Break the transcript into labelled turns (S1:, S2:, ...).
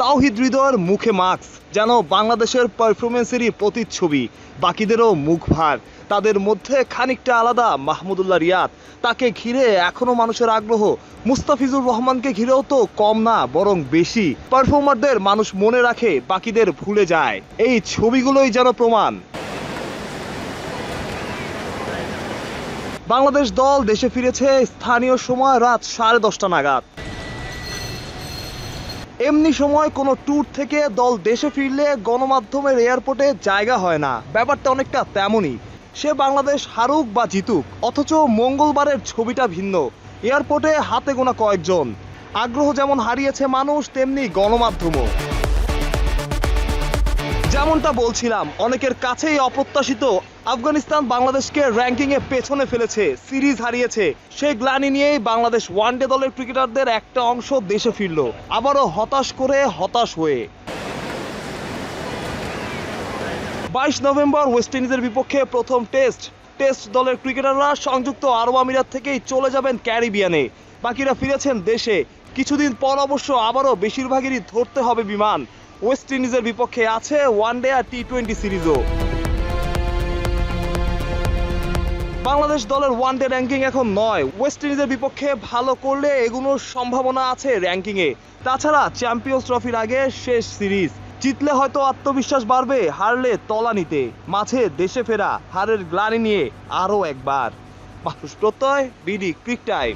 S1: তাওহিদ হৃদয়ের মুখে মাস্ক, যেন বাংলাদেশের পারফরমেন্সেরই প্রতিচ্ছবি। বাকিদেরও মুখ ভার। তাদের মধ্যে খানিকটা আলাদা মাহমুদুল্লাহ রিয়াদ। তাকে ঘিরে এখনও মানুষের আগ্রহ। মুস্তাফিজুর রহমানকে ঘিরেও তো কম না, বরং বেশি। পারফর্মারদের মানুষ মনে রাখে, বাকিদের ভুলে যায়। এই ছবিগুলোই যেন প্রমাণ। বাংলাদেশ দল দেশে ফিরেছে স্থানীয় সময় রাত সাড়ে দশটা নাগাদ। এমনি সময় কোনো ট্যুর থেকে দল দেশে ফিরলে গণমাধ্যমের এয়ারপোর্টে জায়গা হয় না। ব্যাপারটা অনেকটা তেমনই। সে বাংলাদেশ হারুক বা জিতুক, অথচ মঙ্গলবারের ছবিটা ভিন্ন। এয়ারপোর্টে হাতে গোনা কয়েকজন। আগ্রহ যেমন হারিয়েছে মানুষ, তেমনি গণমাধ্যমও। যেমনটা বলছিলাম, অনেকের কাছেই অপ্রত্যাশিত আফগানিস্তান বাংলাদেশকে র্যাঙ্কিংয়ে পেছনে ফেলেছে, সিরিজ হারিয়েছে। সেই গ্লানি নিয়েই বাংলাদেশ ওয়ানডে দলের ক্রিকেটারদের একটা অংশ দেশে ফিরল, আবারও হতাশ করে হতাশ হয়ে। বাইশ নভেম্বর ওয়েস্ট ইন্ডিজের বিপক্ষে প্রথম টেস্ট টেস্ট দলের ক্রিকেটাররা সংযুক্ত আরব আমিরাত থেকেই চলে যাবেন ক্যারিবিয়ানে। বাকিরা ফিরেছেন দেশে, কিছুদিন পর অবশ্য আবারও বেশিরভাগেরই ধরতে হবে বিমান। ওয়েস্ট ইন্ডিজের বিপক্ষে আছে ওয়ান ডে আর টি টোয়েন্টি সিরিজও। বাংলাদেশ দলের ওয়ান ডে র্যাঙ্কিং এখন নয়। ওয়েস্ট ইন্ডিজের বিপক্ষে ভালো করলে এগুলোর সম্ভাবনা আছে র্যাঙ্কিংয়ে। তাছাড়া চ্যাম্পিয়ন্স ট্রফির আগে শেষ সিরিজ। জিতলে হয়তো আত্মবিশ্বাস বাড়বে হারলে তলানিতে মাঝে দেশে ফেরা হারের গ্লানি নিয়ে আরও একবার। মানুষ প্রত্যয়, বিডি, ক্রিক টাইম।